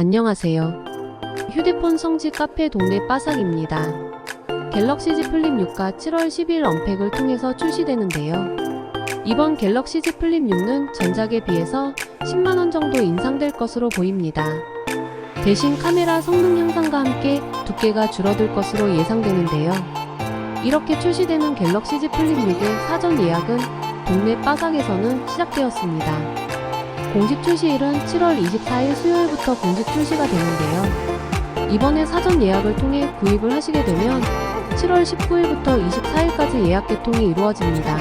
안녕하세요. 휴대폰 성지 카페 동네 빠삭입니다. 갤럭시 Z 플립 6가 7월 10일 언팩을 통해서 출시되는데요. 이번 갤럭시 Z 플립 6는 전작에 비해서 10만원 정도 인상될 것으로 보입니다. 대신 카메라 성능 향상과 함께 두께가 줄어들 것으로 예상되는데요. 이렇게 출시되는 갤럭시 Z 플립 6의 사전 예약은 동네 빠삭에서는 시작되었습니다. 공식 출시일은 7월 24일 수요일부터 공식 출시가 되는데요. 이번에 사전 예약을 통해 구입을 하시게 되면 7월 19일부터 24일까지 예약 개통이 이루어집니다.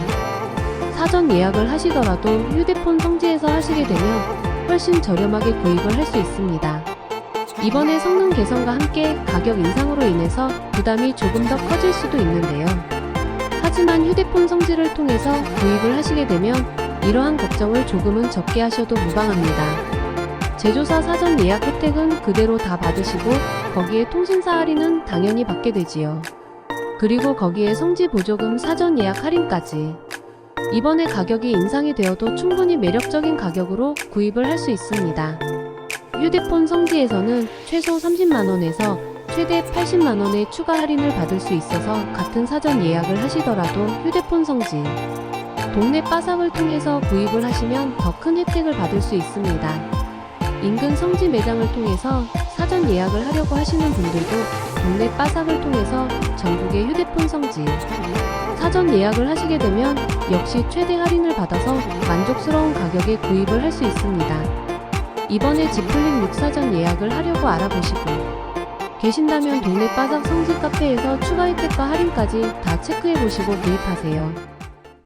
사전 예약을 하시더라도 휴대폰 성지에서 하시게 되면 훨씬 저렴하게 구입을 할 수 있습니다. 이번에 성능 개선과 함께 가격 인상으로 인해서 부담이 조금 더 커질 수도 있는데요. 하지만 휴대폰 성지를 통해서 구입을 하시게 되면 이러한 걱정을 조금은 적게 하셔도 무방합니다. 제조사 사전 예약 혜택은 그대로 다 받으시고 거기에 통신사 할인은 당연히 받게 되지요. 그리고 거기에 성지 보조금 사전 예약 할인까지. 이번에 가격이 인상이 되어도 충분히 매력적인 가격으로 구입을 할 수 있습니다. 휴대폰 성지에서는 최소 30만원에서 최대 80만원의 추가 할인을 받을 수 있어서 같은 사전 예약을 하시더라도 휴대폰 성지, 동네 빠삭을 통해서 구입을 하시면 더 큰 혜택을 받을 수 있습니다. 인근 성지 매장을 통해서 사전 예약을 하려고 하시는 분들도 동네 빠삭을 통해서 전국의 휴대폰 성지, 사전 예약을 하시게 되면 역시 최대 할인을 받아서 만족스러운 가격에 구입을 할 수 있습니다. 이번에 지플릭 6 사전 예약을 하려고 알아보시고 계신다면 동네 빠삭 성지 카페에서 추가 혜택과 할인까지 다 체크해 보시고 구입하세요.